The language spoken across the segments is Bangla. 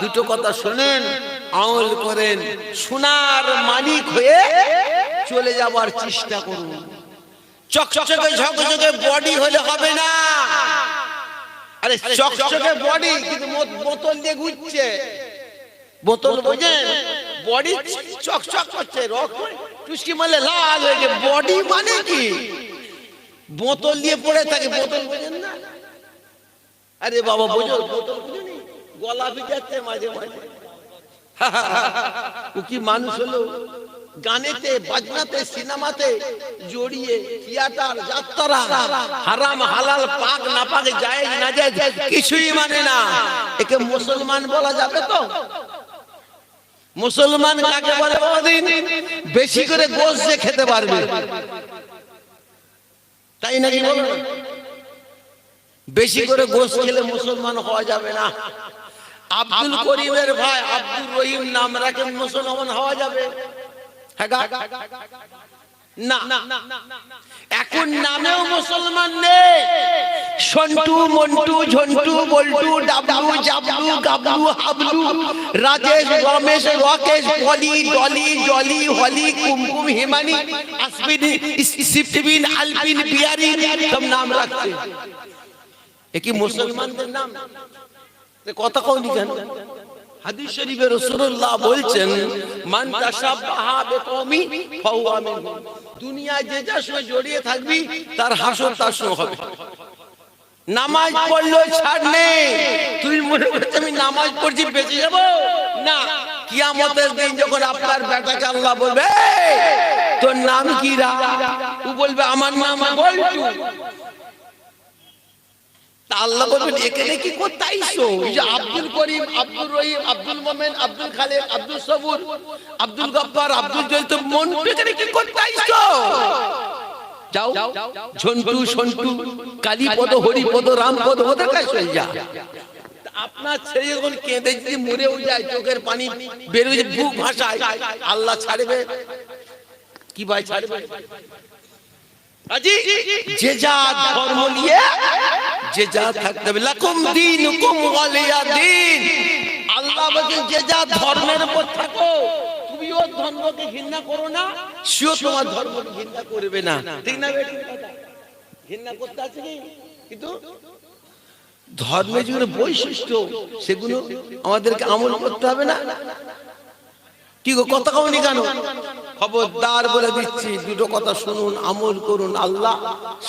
দুটো কথা শোনেন, আমল করেন, সোনার মালিক হয়ে চলে যাবার চেষ্টা করুন। চকচকে ঝকঝকে বডি হলে হবে না। আরে চকচকে বডি কিন্তু বোতল দিয়ে ঘুরছে। বোতল বোঝেন বডি চকচক করছে, রক্ত টুসকি মারলে লাল হয়ে গেছে বডি মানে কি? বোতল দিয়ে পড়ে থাকে, বোতল বোঝেন না? আরে বাবা, বোঝো, বোতল গলা ভিজাচ্ছে মাঝে মাঝে। কি মানুষ হলো? গানেতে, বাজনাতে, সিনেমাতে জড়িয়ে থিয়েটার, যাত্রা, হারাম, হালাল, পাক না পাক যায় না যায় কিছুই মানে না। একে মুসলমান বলা যাবে তো? মুসলমান কাকে বলে বাবাদিন বেশি করে গোশ যে খেতে পারবে। তাই নাকি বলো? বেশি করে গোশ খেলে মুসলমান হওয়া যাবে না। আব্দুল করিমের ভাই আব্দুল রহিম নাম রাখে মুসলমান হওয়া যাবে। হ্যাঁ? না এখন নামেও মুসলমান নেই। Sontu Montu Jhontu Boltu Dablu Jablu Gablu Hablu Rajesh Ramesh Rakesh Polly Dolly Jolly Holly Kumkum Himani Ashwin সিফটিবিন আলবিন বিয়ারি সব নাম রাখছে। এ কি মুসলমানদের নাম? কথা কেন হাদিস শরীফে রাসূলুল্লাহ বলছেন, মান তাশাব্বাহা বিকওমি যে যার সঙ্গে জড়িয়ে থাকবি, তার হাসর হবে। নামাজ পড়ল তুই মনে করছিস আমি নামাজ পড়ছি, বেঁচে যাব? না। কিয়ামতের দিন যখন আপনার বেটাকে আল্লাহ বলবে তোর নাম কি রা? ও বলবে, আমার নাম বল্টু। তা আল্লাহ বলবেন এখানে কি করতে এই যে আব্দুল করিম আব্দুল রহিম আব্দুল মোমেন আব্দুল খালেদ আব্দুল সবুর আব্দুল গফফার আব্দুল জয় তো মন কি যাও ঝন্টু সন্টু কালীপদ হরিপদ রামপদ ওদের কাছে চলে যা। আপনার ছেলে যখন কেঁদে যদি মরেও যায় চোখের পানি বেরোয় বুক ভাসায় আল্লাহ ছাড়বে? কি ভাই ছাড়বে? যে যা ধর্ম নিয়ে, যে যা থাকতে হবে। লাকুম দিন দিন। আল্লাহ যে যা ধর্মের উপর থাকো তুমি ওর ধর্মকে ঘৃণা করো না সেও তোমার ধর্মকে ঘৃণা করবে না। ঠিক না ঘৃণা করতে আছে কি? কিন্তু যেগুলো বৈশিষ্ট্য, সেগুলো আমাদেরকে আমল করতে হবে না। কি গো, কথা কওনি কেন? খবরদার বলে দিচ্ছি, দুটো কথা শুনুন, আমল করুন, আল্লাহ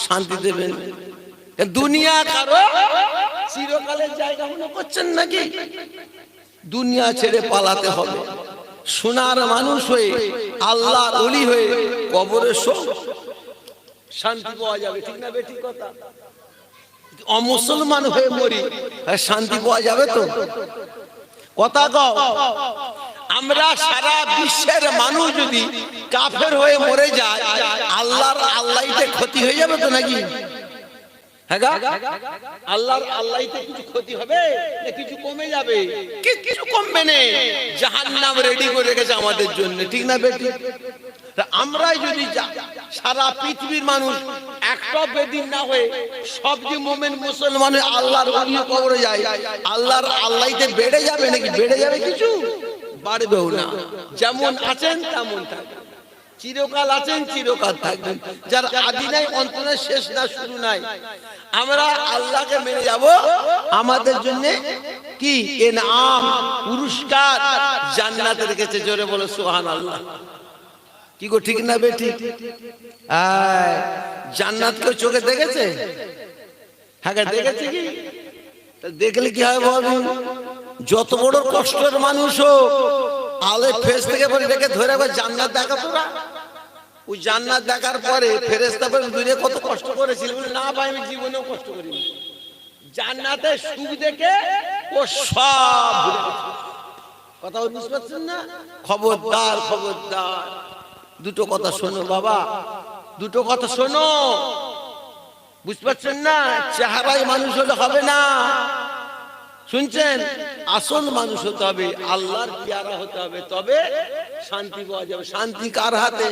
শান্তি দেবেন। দুনিয়া কারও? চিরকালের জায়গা মনে করছেন নাকি? দুনিয়া ছেড়ে পালাতে হবে। সোনার মানুষ হয়ে আল্লাহ অলি হয়ে কবরে শান্তি পাওয়া যাবে, ঠিক না বেঠিক কথা? অমুসলমান হয়ে মরি আর শান্তি পাওয়া যাবে তো? কথা কও। আমরা সারা বিশ্বের মানুষ যদি কাফের হয়ে মরে যায়, আল্লাহর আল্লাহতে ক্ষতি হয়ে যাবে তো নাকি? হ্যাঁ আল্লাহর ক্ষতি হবে রেডি করে রেখেছে আমাদের জন্য আমরাই যদি সারা পৃথিবীর মানুষ একটা না হয়ে সব মুসলমানের আল্লাহর যায়, আল্লাহর বেড়ে যাবে নাকি? বেড়ে যাবে কিছু? বাড়বেও না। যেমন আছেন, তেমন থাকবেন। চিরকাল আছেন, চিরকাল থাকবেন। যার আদি নাই অন্ত নাই শেষ না, শুরু নাই। আমরা আল্লাহকে মেনে যাব। আমাদের জন্য কি? এনাম, পুরস্কার। জান্নাতে রেখেছে জোরে বলে সুহান আল্লাহ কি গো, ঠিক না বেটি জান্নাত কেউ চোখে দেখেছে? হ্যাঁ দেখেছে কি? দেখলে কি হয় ভাবুন যত বড় কষ্টের মানুষ আলে ফেস থেকে বলে রেখে ধরে একবার জান্নাত দেখা তোরা ওই জান্নাত দেখার পরে ফেরেস্তা বলে দূরে কত কষ্ট করেছিল? না ভাই, আমি জীবনেও কষ্ট করিনি। জান্নাতে সুখ দেখে ও সব কথা বুঝতে পারছেন না? খবরদার খবরদার। দুটো কথা শোনো বাবা, দুটো কথা শোনো। বুঝতে পারছেন না? চেহারায় মানুষ হলে হবে না। শুনছেন? আসল মানুষ হতে হবে, আল্লাহর পেয়ারা হতে হবে, তবে শান্তি পাওয়া যাবে। শান্তি কার হাতে?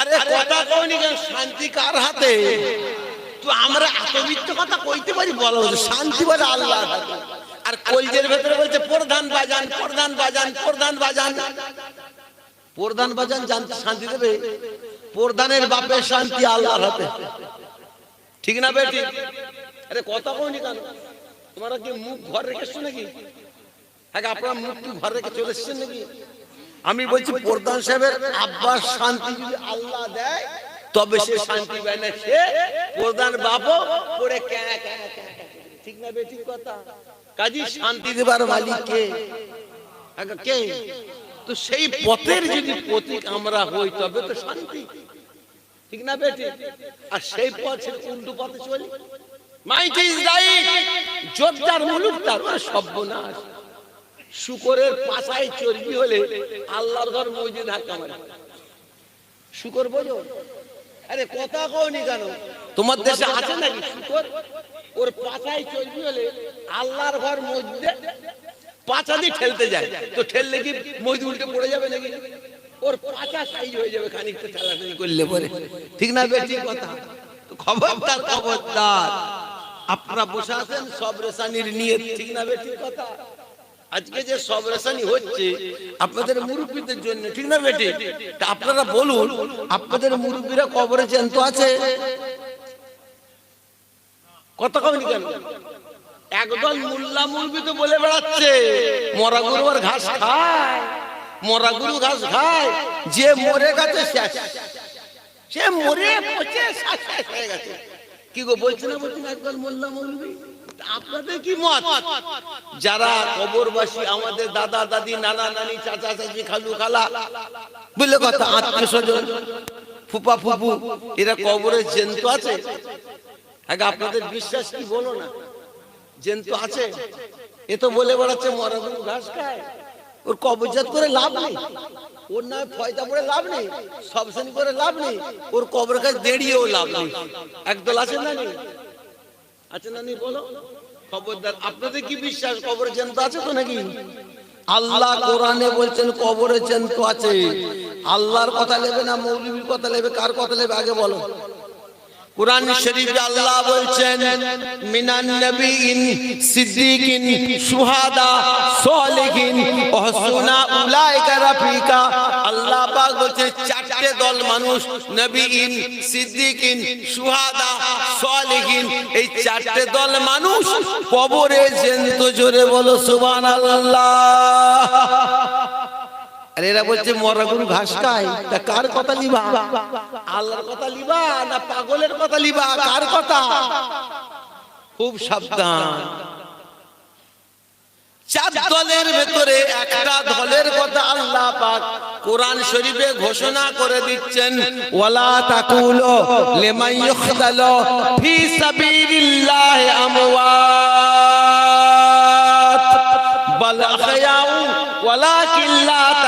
আরে কথা কইনি শান্তি কার হাতে? তো আমরা এত কথা কইতে পারি বলা হচ্ছে শান্তি বলে আল্লাহর হাতে। আর কলজের ভেতরে বলছে, প্রধান বাজান প্রধান বাজান প্রধান বাজান। প্রধান বাজান জানতে শান্তি দেবে? প্রধানের বাপের শান্তি আল্লাহর হাতে। ঠিক না বেটি? আরে কথা কইনি কেন? তোমরা কি মুখ ঘর রেখেছো নাকি? আগে আপনারা মুখ কি ঘর রেখে চলে এসেছেন নাকি? আমি বলছি প্রধান সাহেবের আব্বার শান্তি যদি আল্লাহ দেয় তবে সে শান্তি পায় না। সে প্রধান বাপও পড়ে। ঠিক না বেঠিক কথা। কাজী শান্তি দেবার মালিক কে? আগে কে? তো সেই পথের যদি প্রতীক আমরা হই তবে তো শান্তি। ঠিক না বেটি আর সেই পথে উল্টো পথে চলি। শুকরের চর্বি হলে আল্লাহর ঘর কথা কওনি তোমার ওর চর্বি হলে ঘর মসজিদে দিয়ে ঠেলতে যায়। তো ঠেললে কি মসজিদ উল্টে পড়ে যাবে নাকি? ওর পাছা সাইজ হয়ে যাবে, খানিকটা ঠেলাঠেলি করলে পরে। ঠিক না খবরদার খবরদার। আপনারা বসে আছেন, সব রেশানির নিয়ে ঠিক না বেঠিক কথা? আজকে যে সব রেশানি হচ্ছে, আপনাদের মুরব্বীদের জন্য, ঠিক না বেটি আপনারা বলুন, আপনাদের মুরব্বীরা কবরে জ্যান্ত আছে? কত কমনি কেন? একদল মোল্লা মুরবি তো বলে বেড়াচ্ছে, মরা গরু আর ঘাস খায়, মরা গরু ঘাস খায়, যে মরে গেছে শেষ সে মরে পচে শেষ হয়ে গেছে। কি গো, বলছে না আপনাদের কি মত? যারা কবরবাসী, আমাদের দাদা, দাদি, নানা, নানি, চাচা, চাচি, খালু, খালা, বুঝলে কথা, আত্মীয় স্বজন, ফুপা, ফুপু, এরা কবরে জেন্ত আছে? আগে আপনাদের বিশ্বাস কি বলো না? জেন্ত আছে? এ তো বলে বেড়াচ্ছে মরা ঘাস খায়। ওর কবরজাত করে লাভ নেই। ওর নামে ফয়দা পড়ে লাভ নেই, সব শ্রেণি করে লাভ নেই, ওর কবর কাছে দেড়িয়েও লাভ নেই। একদল আছে না নেই? আছে না নেই বলো? খবরদার, আপনাদের কি বিশ্বাস? কবরে জ্যান্ত আছে তো নাকি? আল্লাহ কোরআনে বলছেন কবরে জ্যান্ত আছে। আল্লাহর কথা নেবে না, মৌলবীর কথা নেবে কার কথা নেবে আগে বলো। কোরআন শরীফে আল্লাহ বলছেন, মিনান নবীন সিদ্দিকিন শুহাদা সালিহিন হাসুনা উলাইকা, রাফিকা। আল্লাহ পাক বলছে চারটে দল মানুষ, নবীন, সিদ্দিকিন শুহাদা সালিহিন, এই চারটে দল মানুষ, কবরে জ্যান্ত জোরে বলো সুবহানাল্লাহ। আর এরা বলছে মরা গরু ঘাস খায় তা কার কথা লিবা? আল্লাহর কথা লিবা না পাগলের কথা লিবা? কার কথা? খুব সাবধান। চার দলের ভেতরে একটা দলের কথা আল্লাহ পাক কোরআন শরীফে ঘোষণা করে দিচ্ছেন ওয়ালা তাকুলু লিমান ইখতালু ফি সাবিলিল্লাহ আমওয়াত বাল আহয়াউ ওয়ালাকিন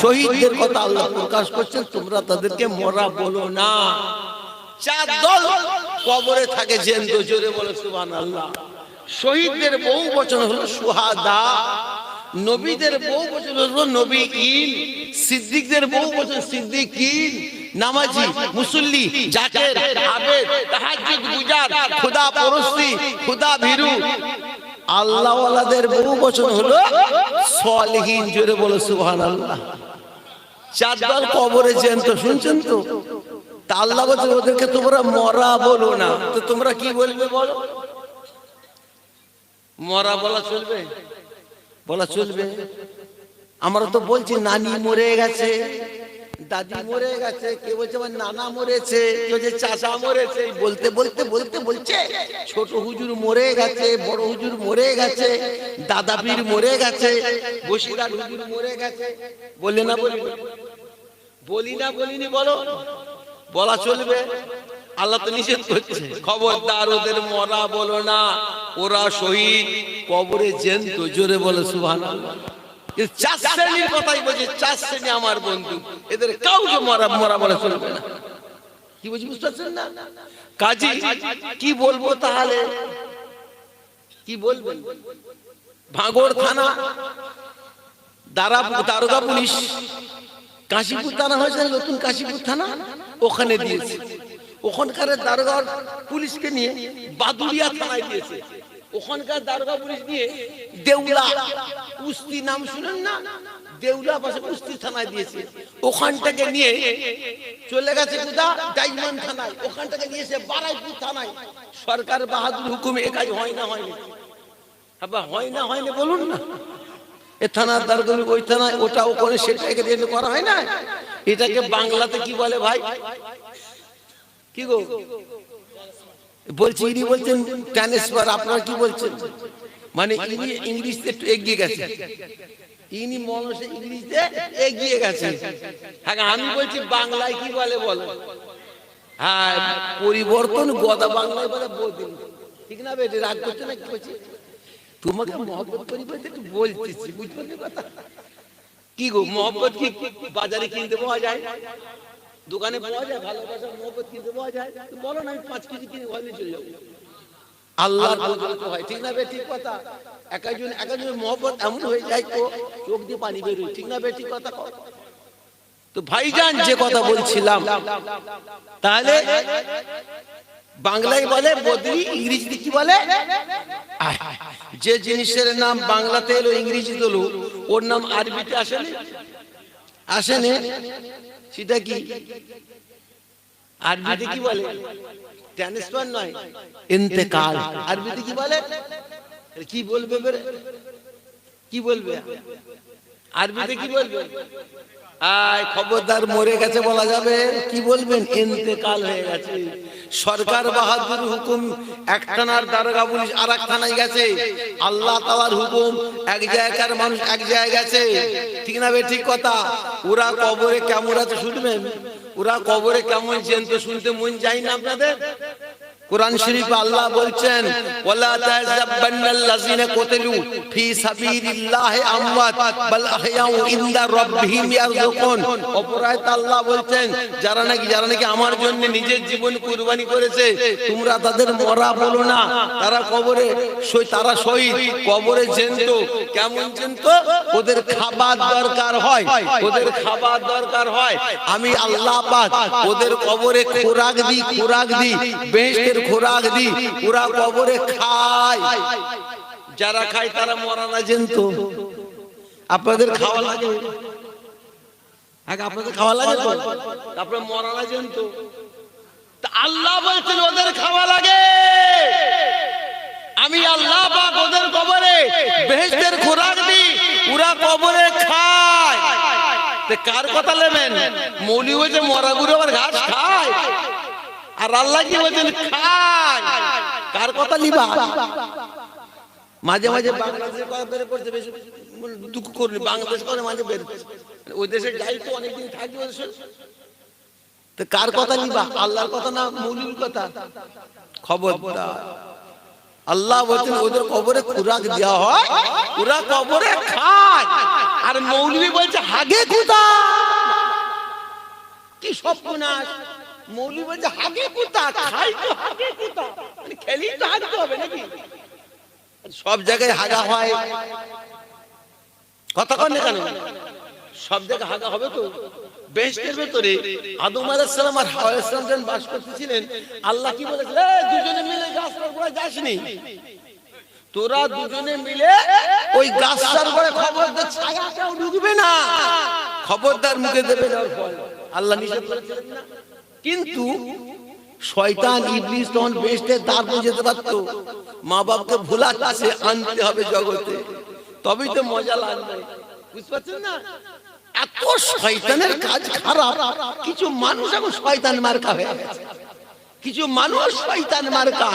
শহীদদের কথা আল্লাহ প্রকাশ করছেন তোমরা তাদেরকে মরা বলো না। চার দল কবরে থাকে জেন্দ জোরে বলে সুবান আল্লাহ শহীদদের বহু বচন হলো সুহাদা নবীদের বহু বচন হলো নবী ইন সিদ্দিকদের বহু বচন সিদ্দিক ইন নামাজি মুসল্লি জাকের আবেদ তাহাজ্জুদ গুজার খোদা পরস্তি খোদা ভীরু। আল্লাহওয়ালাদের বহু বচন হলো সলিহীন জোরে বলো সুবহানাল্লাহ। চার দল কবরে যেন তো, শুনছেন তো? তা আল্লাহ বলছে, ওদেরকে তোমরা মরা বলো না। তো তোমরা কি বলবে বলো? মরা বলা চলবে? বলা চলবে। আমরা তো বলছি, নানি মরে গেছে। দাদি মরে গেছে, কে বলছে আমার নানা মরেছে, কেউ যে চাচা মরেছে, বলতে বলতে বলতে, বলছে, ছোট হুজুর মরে গেছে, বড় হুজুর মরে গেছে, দাদা পীর মরে গেছে বসিরার হুজুর মরে গেছে। বলি না বলি? বলি না বলিনি বলো? বলা চলবে। আল্লাহ তো নিষেধ করছে। খবরদার ওদের মরা বলো না, ওরা শহীদ, কবরে জেন্ত জোরে বলে সুহান ভাঙড় থানা দারা দারোগা পুলিশ। কাশীপুর থানা হয়েছে নতুন কাশীপুর থানা? ওখানে দিয়েছে। ওখানকার দারোগা পুলিশকে নিয়ে বাদুড়িয়া থানায় দিয়েছে। ওখানকার দারোগা পুলিশ দিয়ে দেউলা। কুস্তি নাম শুনেন না? দেউলা পাশে কুস্তি থানায় দিয়েছে। ওখানটাকে নিয়ে চলে গেছে কোথা? ডাইমন্ড থানায়। ওখানটাকে নিয়েছে বারাইপুর থানায়। সরকার বাহাদুর হুকুমে এ কাজ হয় না হয়নি আবার হয় না হয়নি বলুন না। এ থানার দারগমি ওই থানায় ওটা ওখানে সেটাকে দিয়ে করা হয় না? এটাকে বাংলাতে কি বলে ভাই? কি গো? বলছি ইনি বলছেন ট্রান্সফার আপনারা কি বলছেন? মানে ইনি ইংলিশতে একটু এগিয়ে গেছে ইনি মনসে ইংলিশতে এগিয়ে গেছে হ্যাঁ আমি বলছি বাংলায় কি বলে বলো? হ্যাঁ পরিবর্তন গদা বাংলায় বলে বদিন ঠিক না বেটি রাগ করছে না কি করছি তোমাকে মহব্বত করি বলতে একটু বলতেছি বুঝতে কথা? কি গো মহব্বত কি বাজারে কিনতে পাওয়া যায়? দোকানে পাওয়া যায় ভালোবাসা মহব্বত কিনতে পাওয়া যায়। তো বলো না আমি পাঁচ কেজি কিনে ঘরে নিয়ে চলে যাব। আল্লাহর বদলতে হয় ঠিক না বে ঠিক কথা? একাজন একাজনের মহব্বত এমন হয়ে যায় তো চোখ দিয়ে পানি বেরোয় ঠিক না বে ঠিক কথা? তো ভাইজান যে কথা বলছিলাম তাহলে বাংলায় বলে বদলি ইংরেজিতে কি বলে? যে জিনিসের নাম বাংলাতে এলো ইংরেজিতে এলো ওর নাম আরবিতে আসেনি? আসেনি? সেটা কি আরবিতে কি বলে ট্রান্সফার নয় ইন্তেকাল আরবিতে কি বলে কি বলবে বেরে? কি বলবে আরবিতে কি বলবে আয়, খবরদার মরে গেছে বলা যাবে। কি বলবেন? ইন্তেকাল হয়ে গেছে। সরকার বাহাদুর হুকুম এক থানার দারোগা পুলিশ আর এক থানায় গেছে। আল্লাহ তালার হুকুম, এক জায়গার মানুষ এক জায়গায় গেছে। ঠিক না বে, ঠিক কথা? ওরা কবরে কেমন আছে শুনবেন? ওরা কবরে কেমন জেন্ত শুনতে মন যায় না আপনাদের? কোরআন শরীফে আল্লাহ বলছেন, ওয়ালা কুতিলু ফি সাবিলিল্লাহি আমওয়াত, বাল আহয়াউ ইনদা রাব্বিহিম ইয়ারযুকুন। অপরায়ত আল্লাহ বলছেন, যারা নাকি যারা নাকি আমার জন্য নিজের জীবন কুরবানি করেছে, তোমরা তাদের মরা বলো না। তারা কবরে শহীদ তারা শহীদ, কবরে জেন্ত, কেমন জেন্ত? ওদের খাবার দরকার হয়, ওদের খাবার দরকার হয়। আমি আল্লাহ পাক ওদের কবরে খোরাক দিই খোরাক দিই, বেহেশতের খোরাক দিই ওরা কবরে খায়। যারা খায় তারা মরা না জেন্ত আপনাদের খাওয়া লাগে? আপনাদের খাওয়া লাগে তো? তারপরে মরা না জেন্ত আল্লাহ বলছেন ওদের খাওয়া লাগে? আমি আল্লাহ পাক ওদের কবরে বেহেশতের খোরাক ওরা কবরে খায়। কার কথা নেবেন? মৌলি হয়েছে মরা গুরু আবার ঘাস খায়? আর আল্লাহ কি বলছেন? খায় কার কথা নিবা মাঝে মাঝে বাংলাদেশের কথা বের করছে, বেশি দুঃখ করলি বাংলাদেশ করে মাঝে বের করছে। ওই দেশে যাই তো অনেকদিন থাকি ওই তো কার কথা নিবা আল্লাহর কথা না মৌলির কথা? খবরদার। আল্লাহ বলছেন, ওদের কবরে খুরাক দেওয়া হয়, ওরা কবরে খায়। আর মৌলবি বলছে, হাগে কুদা কি সর্বনাশ মৌলবি বলছে হাগে কুদা খাই তো হাগে মানে খেলেই তো হাগতে হবে নাকি? সব জায়গায় হাগা হয়। কথা কন কেন? সব জায়গায় হাগা হবে তো। ভেতরে আদম সালাম আর হাওয়া যখন বাস করতেছিলেন আল্লাহ কি বলেছিল "এই, দুজনে মিলে যাসনি তোরা দুজনে মিলে ওই গাছটার গোড়ায় খবরদার ছায়াটাও ঢুকবে না। খবরদার মুখে দেবে না ওর ফল। আল্লাহ নিষেধ করেছিলেন না কিন্তু শয়তান ইবলিস তখন দাঁড় যেতে পারতো। মা আনতে হবে জগতে। তবেই তো মজা লাগবে। বুঝতে পারছেন না? এত শয়তানের কাজ খারাপ। কিছু মানুষ এখন শয়তান মার্কা হয়ে গেছে। কিছু মানুষ শয়তান মার্কা।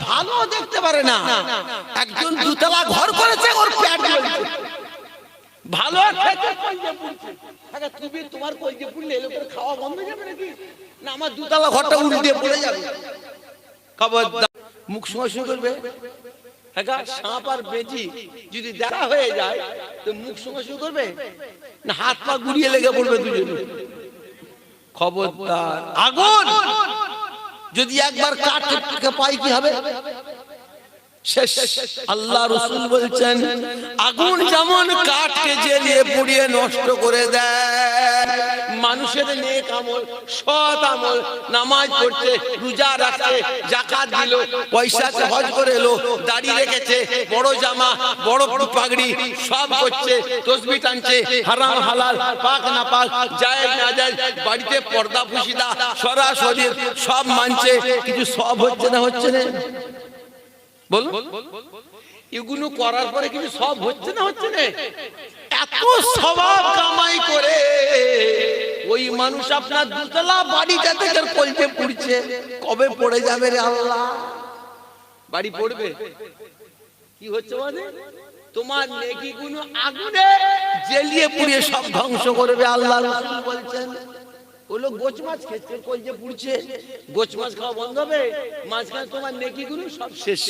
ভালো দেখতে পারে না। একজন দুতলা ঘর করেছে, ওর জ্বলছে। ভালো খেতে কলজে পুড়ছে। আগে তুমি তোমার পুড়লে লোকের খাওয়া বন্ধ হয়ে যাবে নাকি? না আমার দুতলা ঘরটা উল্টে পড়ে যাবে। খবর মুখ সময় শুরু করবে। একা সাপ আর বেজি যদি দেখা হয়ে যায় তো মুখ সঙ্গে শুরু করবে? না হাত পা গুড়িয়ে লেগে পড়বে দুজনে। খবরদার। আগুন! যদি একবার কাঠকে পাই কি হবে? শেষ। আল্লাহ বলছেন, আগুন যেমন পুড়িয়ে নষ্ট করে দেয় নামাজ পড়ছে জাকাত করে এলো বড় জামা, বড় পাগড়ি, সব করছে, তসবি টানছে, হারাম, হালাল, পাক না পাক যায় না যায় বাড়িতে পর্দা ফুসিদা সরাসরি সব মানছে কিছু সব হচ্ছে না হচ্ছে না। বলুন। এগুলো করার পরে কিন্তু সব হচ্ছে না হচ্ছে না? এত স্বভাব কামাই করে ওই মানুষ আপনার দুতলা বাড়িটা থেকে কলতে পড়ছে। কবে পড়ে যাবে রে আল্লাহ? বাড়ি পড়বে? কি হচ্ছে মানে? তোমার নেকি গুলো আগুনে জ্বালিয়ে পুড়িয়ে সব ধ্বংস করবে আল্লাহ রাসূল বলছেন। গোছ মাছ খেতে পুড়ছে, গোছ মাছ খাওয়া বন্ধ হবে? মাঝখানে তোমার সব শেষ।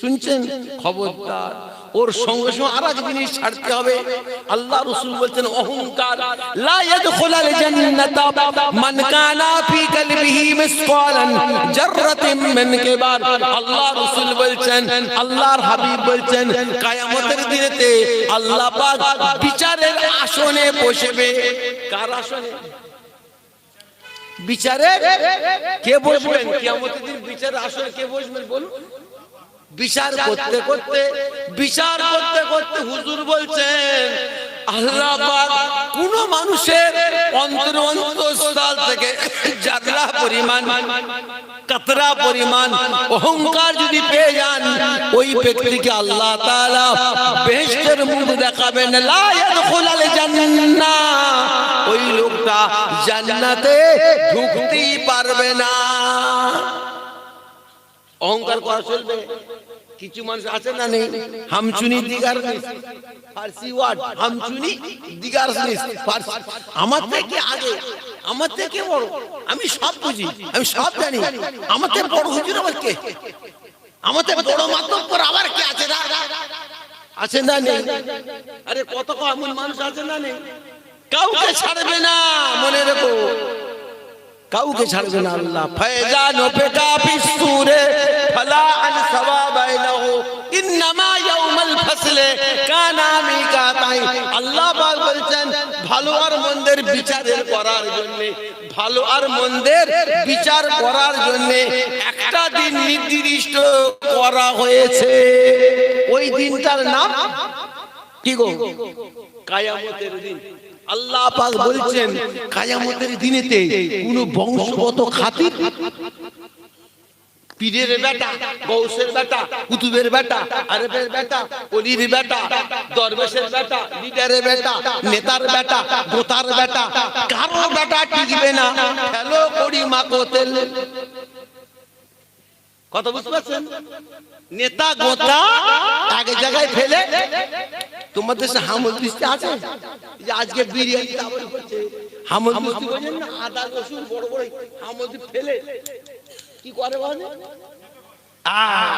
শুনছেন? খবরদার। ওর সঙ্গে সঙ্গে আর এক জিনিস ছাড়তে হবে। আল্লাহ রসুল বলছেন, অহংকার লা ইয়াদখুলাল জান্নাতা মান কানা ফি কলবিহি মিসকালান জাররাতিন মিন কিবার। আল্লাহ রসুল বলছেন, আল্লাহর হাবিব বলছেন, কিয়ামতের দিনেতে আল্লাহ পাক বিচারের আসনে বসবে। কার আসনে? বিচারে কে বসবেন? কিয়ামতের দিন বিচার আসলে কে বসবেন বলুন? বিচার করতে করতে বিচার করতে করতে হুজুর বলছেন আল্লাহ কোন মানুষের অন্তর অন্তঃস্থল থেকে যাত্রা পরিমাণ কাতরা পরিমাণ, অহংকার যদি পেয়ে যান, ওই ব্যক্তিকে আল্লাহ তাআলা মুখ দেখাবেন, লা ইয়াদখুলাল জান্নাহ। ওই লোকটা জান্নাতে ঢুকতেই পারবে না। অহংকার করা চলবে। কিছু মানুষ আছে না নেই? হামচুনি দিগার ফার্সি ওয়ার্ড হামচুনি দিগার ফার্সি। আমার থেকে আগে আমার থেকে বড়। আমি সব বুঝি। আমি সব জানি। আমার থেকে বড় হুজুর আবার কে? আমার থেকে বড় মাতব্বর আবার কে আছে? না আছে না নেই? আরে কত এমন মানুষ আছে না নেই? কাউকে ছাড়বে না মনে রেখো। কাউকে ছাড়বে না আল্লাহ। ফয়জান ও পেটা পিসুরে ফলা আল্লাহ বলছেন, ভালো আর মন্দের বিচারের করার জন্য, ভালো আর মন্দের বিচার করার জন্য একটা দিন নির্দিষ্ট করা হয়েছে। ওই দিনটার নাম কি গো? কায়ামতের দিন। আল্লাহ পাক বলছেন, কায়ামতের দিনেতে কোন বংশগত খাতির পীরের বেটা গৌসের বেটা, কুতুবের বেটা, আরবের বেটা, অলির বেটা, দরবেশের বেটা, লিডারের বেটা, নেতার বেটা গোতার বেটা, কারও বেটা টিকবে না। হ্যালো করি মাকো তেল। কথা বুঝতে পারছেন? নেতা গোতা এক জায়গায় ফেলে। তোমার দেশে হামল দৃষ্টি আছে? যে আজকে বিরিয়ানি হামল দৃষ্টি আদা রসুন বড় বড় হামল ফেলে। কি করে আহ,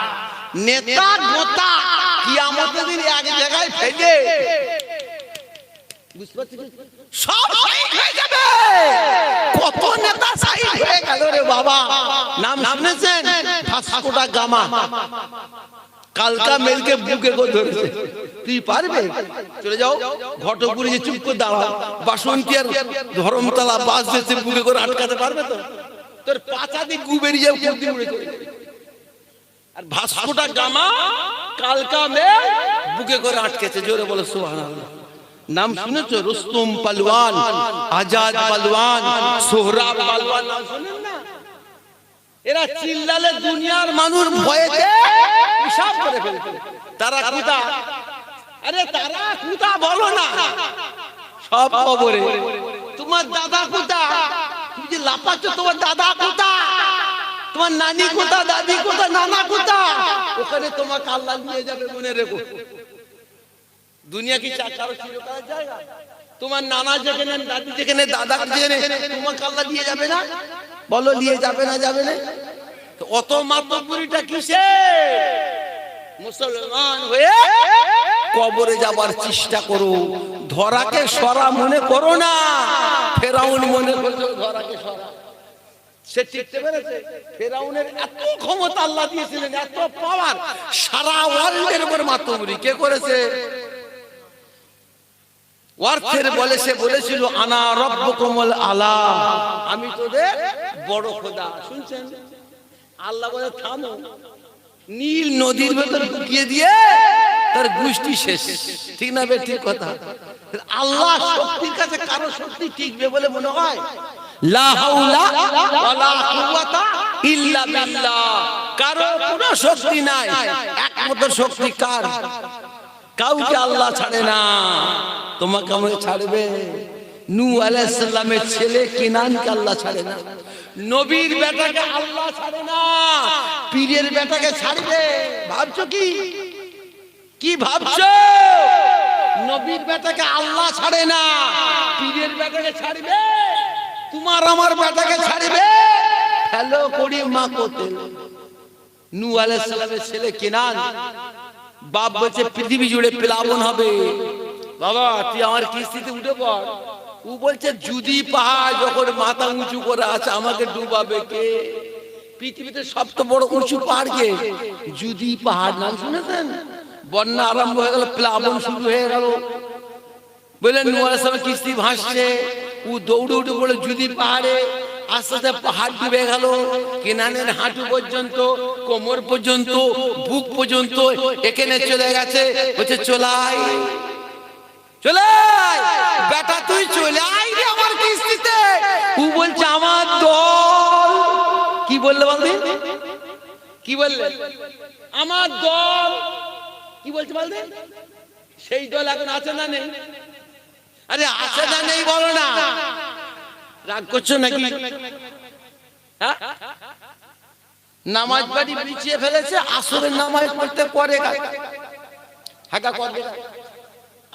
নেতা গোতা কিয়ামতের দিন এক জায়গায় ফেলে। সব শহীদ হয়ে যাবে। কত নেতা শহীদ হয়ে গেল রে বাবা। নাম শুনেছেন? Vasco da Gama. কালকা মেলকে বুকে করে ধরেছে। তুই পারবে? চলে যাও। ঘটপুরে যে চুপ করে দাঁড়াও। বাসন্তী আর ধরমতলা বাস যেতে বুকে করে আটকাতে পারবে তো? তোর পাছা দিয়ে গু উড়ে আর ভাস্কোটা গামা কালকা মেল বুকে করে আটকেছে, জোরে বলে, সুবহানাল্লাহ। নাম শুনেছো? রুস্তম পালওয়ান, আজাদ পালওয়ান, সোহরাব পালওয়ান, নাম শুনেন না? এরা চিল্লালে দুনিয়ার মানুষ ভয়েতে করে তারা কুতা। আরে তারা কুতা বলো না। সব খবরে। তোমার দাদা কুতা লাপাচ্ছ তোমার দাদা কুতা তোমার নানি কোথা দাদি কোথা নানা কোথা ওখানে তোমাকে আল্লাহ নিয়ে যাবে মনে রেখো। দুনিয়া কি জায়গা? তোমার নানা যেখানে, দাদি যেখানে, দাদা যেখানে, তোমার আল্লাহ দিয়ে যাবে না? বলো, নিয়ে যাবে না যাবে না? অত মাতব্বরিটা কিসে মুসলমান হয়ে কবরে যাবার চেষ্টা করো। ধরাকে সরা মনে করো না। ফেরাউন মনে করছ ধরাকে সরা। আল্লাহ বলে সে বলেছিল, আনা রব্বকুমুল আলা আমি তোদের বড় শুনছেন? বলে, থামো। নীল নদীর ভেতর ঢুকিয়ে দিয়ে তার গোষ্ঠী শেষ। ঠিক না বে, ঠিক কথা? আল্লাহ শক্তির কাছে কারও শক্তি টিকবে বলে মনে হয়? কারও কাউকে আল্লাহ ছাড়ে না। তোমাকে আমাকে ছাড়বে। নু ছেলে আল্লাহ ছাড়ে না। নবীর বেটাকে আল্লাহ ছাড়ে না। পীরের বেটাকে ছাড়বে ভাবছ কি? কি ভাবছ? নবীর বেটাকে আল্লাহ ছাড়ে না পীরের বেটাকে ছাড়বে তোমার আমার বেটাকে ছাড়বে। হ্যালো করি মা কোতে নু আলাইসাল্লামের ছেলে কিনান? বাপ বলছে পৃথিবী জুড়ে প্লাবন হবে। বাবা তুই আমার কিস্তিতে উঠে পড়। ও বলছে, যদি পাহাড় যখন মাথা উঁচু করে আছে, আমাকে ডুবাবে কে? পৃথিবীতে সবচেয়ে বড় উঁচু পাহাড় কে? যদি পাহাড়, নাম শুনেছেন? বন্যা আরম্ভ হয়ে গেল, প্লাবন শুরু হয়ে গেল। বললেন নোয়ার সময় কিস্তি ভাসছে। ও দৌড়ে উঠে পড়ে যদি পাহাড়ে আস্তে আস্তে পাহাড় ডুবে গেল। কেনানের হাঁটু পর্যন্ত, কোমর পর্যন্ত, বুক পর্যন্ত এখানে চলে গেছে। বলছে, চলাই। চলাই বেটা তুই চলে আয় রে আমার কিস্তিতে! ও বলছে আমার দল কি বললে বলবে কি বললে? আমার দল কি বলছে বলতে? সেই দল এখন আছে না নেই? আরে আছে না নেই বলো না। রাগ করছ নাকি? হ্যাঁ? নামাজ বাড়ি পিছিয়ে ফেলেছে আসরের নামাজ পড়তে পরে হাঁকা করবে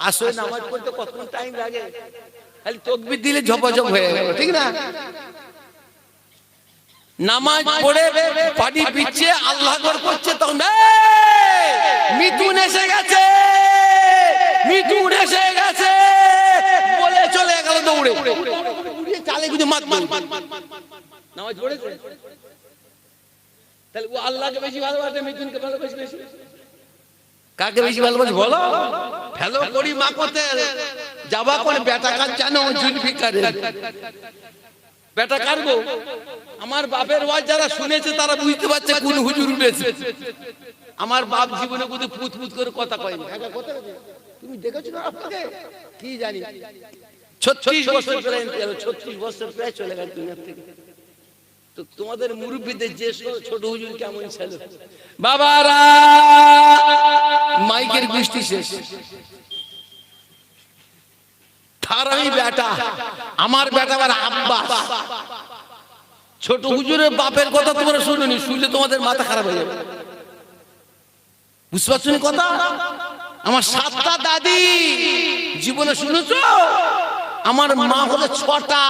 আসরে নামাজ পড়তে কত টাইম লাগে? খালি তকবির দিলে ঝপাঝপ হয়ে গেল ঠিক না? নামাজ পড়ে পানি পিছিয়ে আল্লাহ করছে তখন "এই, মিথুন এসে গেছে। মিথুন এসে গেছে। বলে চলে গেল দৌড়ে। উড়িয়ে চালে কিছু মাত মাত নামাজ পড়েছে তাহলে ও আল্লাহকে বেশি ভালোবাসে মিথুনকে ভালোবাসে বেশি। কাকে বেশি ভালোবাসে বলো? ফেলো করি মা কোতে যাবা করে বেটা কাজ জানো? জুলফিকারে বেটা কারবো আমার বাপের ওয়াজ যারা শুনেছে তারা বুঝতে পারছে কোন হুজুর উঠেছে আমার বাপ জীবনে কোথাও পুত পুত করে কথা কয়নি তুমি দেখেছ না আপনাকে? কি জানি? ছত্রিশ বছর প্রায় ছত্রিশ বছর প্রায় চলে গেল দুনিয়ার থেকে। তোমাদের মুরব্বীদের যে ছোট হুজুর কেমন ছিল? বাবারা, মাইকের বৃষ্টি শেষ। থারাই বেটা, আমার বেটা ছোট হুজুরের বাপের কথা তোমরা শুনুনি, শুনলে তোমাদের মাথা খারাপ হয়ে যাবে। বুঝতে পারছ কথা? আমার সাতটা দাদি, জীবনে শুনেছ? আমার মা হলো ছটা।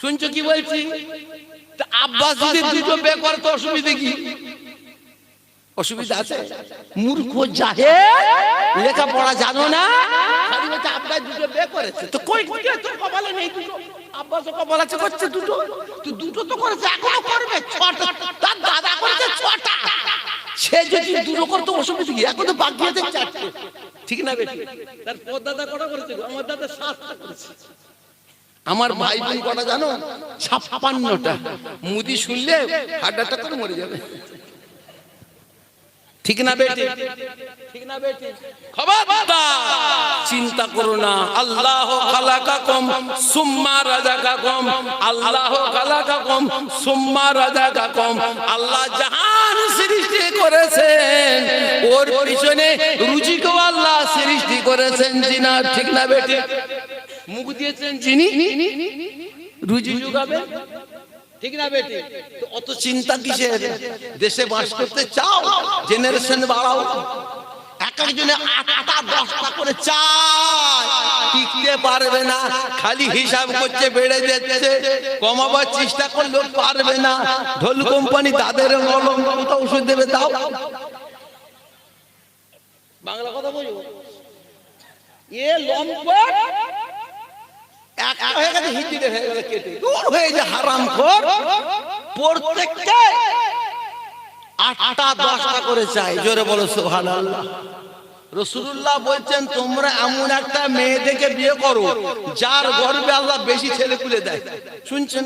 শুনছো কি বলছি? আব্বাস যদি দুটো বে অসুবিধা কি? অসুবিধা আছে? মূর্খ জাহে লেখাপড়া জানো না? খালি বলছে আব্বাস দুটো বে করেছে। তো কই দুটো? কপালে নেই দুটো। আব্বাস কপাল আছে করছে দুটো। তো দুটো তো করেছে এখনও করবে? ছটা। তার দাদা করেছে ছটা। সে যদি দুটো করতে অসুবিধা কি? এখন তো বাকি আছে চারটে। ঠিক না বেটি? তার পর দাদা কটা করেছে আমার দাদা সাতটা করেছে। আমার ভাই বোন কটা জানো? ছাপ্পান্নটা। মুদি শুনলে হার্ট অ্যাটাক করে মরে যাবে। ঠিক না বেটি? ঠিক না বেটি? খবরদার। চিন্তা করো না। আল্লাহ খালাকাকুম সুম্মা রাযাকাকুম। আল্লাহ খালাকাকুম সুম্মা রাযাকাকুম। আল্লাহ জাহান সৃষ্টি করেছেন। ওর পিছনে রুজিকেও আল্লাহ সৃষ্টি করেছেন। জিনা ঠিক না বেটি? মুখ দিয়েছেন যিনি রুজি যোগাবে ঠিক না বেটি? তো অত চিন্তা কিসের? দেশে বাস করতে চাও? জেনারেশন বাড়াও। এক এক একজনে আটটা দশটা করে চায়। টিকতে পারবে না, খালি হিসাব করছে, বেড়ে যাচ্ছে। কমাবার চেষ্টা করলেও পারবে না। ঢোল কোম্পানি তাদের মলম মমতা ওষুধ দেবে, দাও। বাংলা কথা বলব? এ লম্পট একটা হয়ে গেছে হিন্দিতে হয়ে গেছে কেটে। দূর হয়ে যে হারাম খোর। প্রত্যেককে আটটা দশটা করে চাই জোরে বলো সোহান আল্লাহ রসুল্লাহ বলছেন তোমরা এমন একটা মেয়ে দেখে বিয়ে করো যার গর্বে আল্লাহ বেশি ছেলে খুলে দেয়। শুনছেন?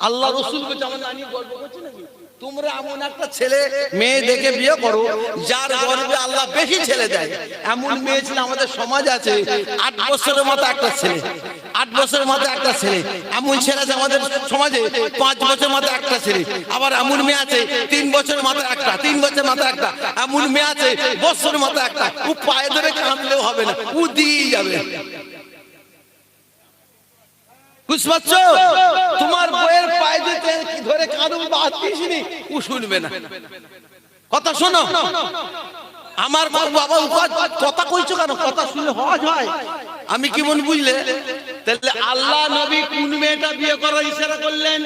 আল্লাহ রসুল বলছে আমার নানি গর্ব করছে নাকি? তোমরা এমন একটা ছেলে মেয়ে দেখে বিয়ে করো যার গর্বে আল্লাহ বেশি ছেলে দেয়। এমন মেয়ে ছিল আমাদের সমাজ আছে আট বছরের মতো একটা ছেলে। আট বছরের মতো একটা ছেলে। এমন ছেলে আছে আমাদের সমাজে পাঁচ বছরের মতো একটা ছেলে। আবার এমন মেয়ে আছে তিন বছরের মাথায় একটা তিন বছরের মাথায় একটা। এমন মেয়ে আছে বছরের মাথায় একটা। ও পায়ে ধরে কাঁদলেও হবে না ও দিয়ে যাবে। বুঝতে পারছ তোমার বইয়ের পায়ে দিতে ধরে কাঁদুন বা দিসনি ও শুনবে না। কথা শোনো, আমার বাবা কথা কইছো কেন? কথা শুনে হজ হয়। আমি কি মন বুঝলে? তাহলে আল্লাহ নবী কোন মেয়েটা বিয়ে করার ইশারা করলেন?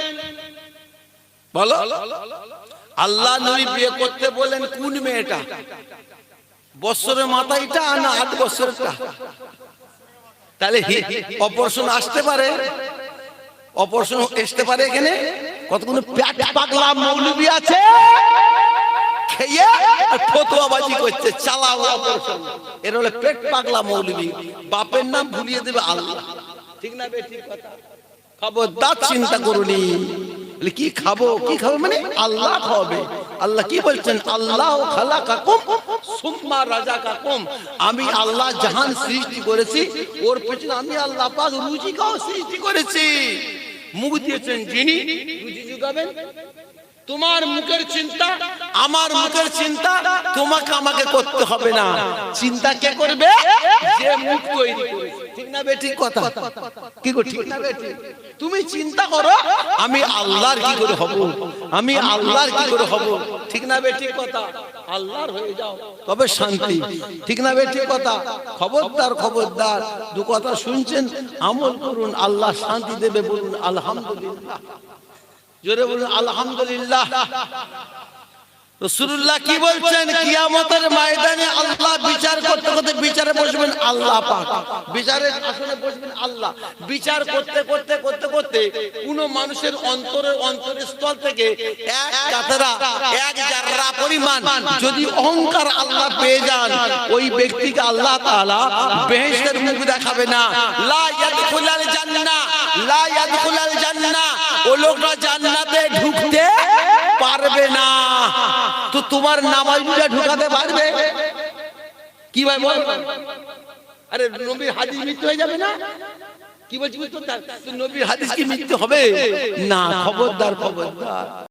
বলো। আল্লাহ নবী বিয়ে করতে বললেন কোন মেয়েটা? বছরের মাথায়টা না আট বছরটা তাহলে অপারেশন আসতে পারে। অপারেশন আসতে পারে এখানে। কতগুলো প্যাট পাগলা মৌলবি আছে। খেয়ে ফতোয়াবাজি করছে চালাও অপারেশন এর হলে পেট পাগলা মৌলবি। বাপের নাম ভুলিয়ে দেবে আল্লাহ। ঠিক না বে ঠিক কথা। খবরদার চিন্তা করুনি বলে কি খাব? কি খাব? মানে আল্লাহ খাওয়াবে। আল্লাহ কি বলছেন? আল্লাহ খালাকাকুম সুম্মা রাজাকাকুম আমি আল্লাহ জাহান সৃষ্টি করেছি, ওর পেছনে আমি আল্লাহ পাক রুজিকাও সৃষ্টি করেছি। মুখ দিয়েছেন যিনি, রুজি যোগাবেন। তোমার মুখের চিন্তা, আমার মুখের চিন্তা, তোমাকে আমাকে করতে হবে না। চিন্তা কে করবে? যে মুখ তৈরি করেছে। ঠিক না বেঠিক কথা? কি গো ঠিক? না বেঠিক তুমি চিন্তা করো আমি আল্লাহর কি করে হব? আমি আল্লাহর কি করে হব? ঠিক না কথা? আল্লাহর হয়ে যাও তবে শান্তি। ঠিক না কথা? খবরদার খবরদার দু কথা শুনছেন? আমল করুন আল্লাহ শান্তি দেবে বলুন আলহামদুলিল্লাহ। জোরে বলুন আলহামদুলিল্লাহ। রসুল্লাহ কি বলছেন? কিয়ামতের ময়দানে আল্লাহ বিচার করতে করতে বিচারে বসবেন আল্লাহ পাক। বিচারের আসনে বসবেন আল্লাহ। বিচার করতে করতে করতে করতে কোন মানুষের অন্তরের অন্তরের স্থল থেকে এক কাতরা এক পরিমাণ যদি অহংকার আল্লাহ পেয়ে যান ওই ব্যক্তিকে আল্লাহ তাআলা বেহেশতের মুখ দেখাবে না। লা ইয়াদখুলাল জান্নাহ লা ইয়াদখুলাল জান্নাহ। ও লোকরা জান্নাতে ঢুকতে পারবে না। তো তোমার নামাজ বুঝা ঢুকাতে পারবে? কি ভাই, বল। আরে, নবীর হাদিস মৃত্যু হয়ে যাবে না? কি বলছি নবীর হাদিস কি মৃত্যু হবে? না, খবরদার খবরদার।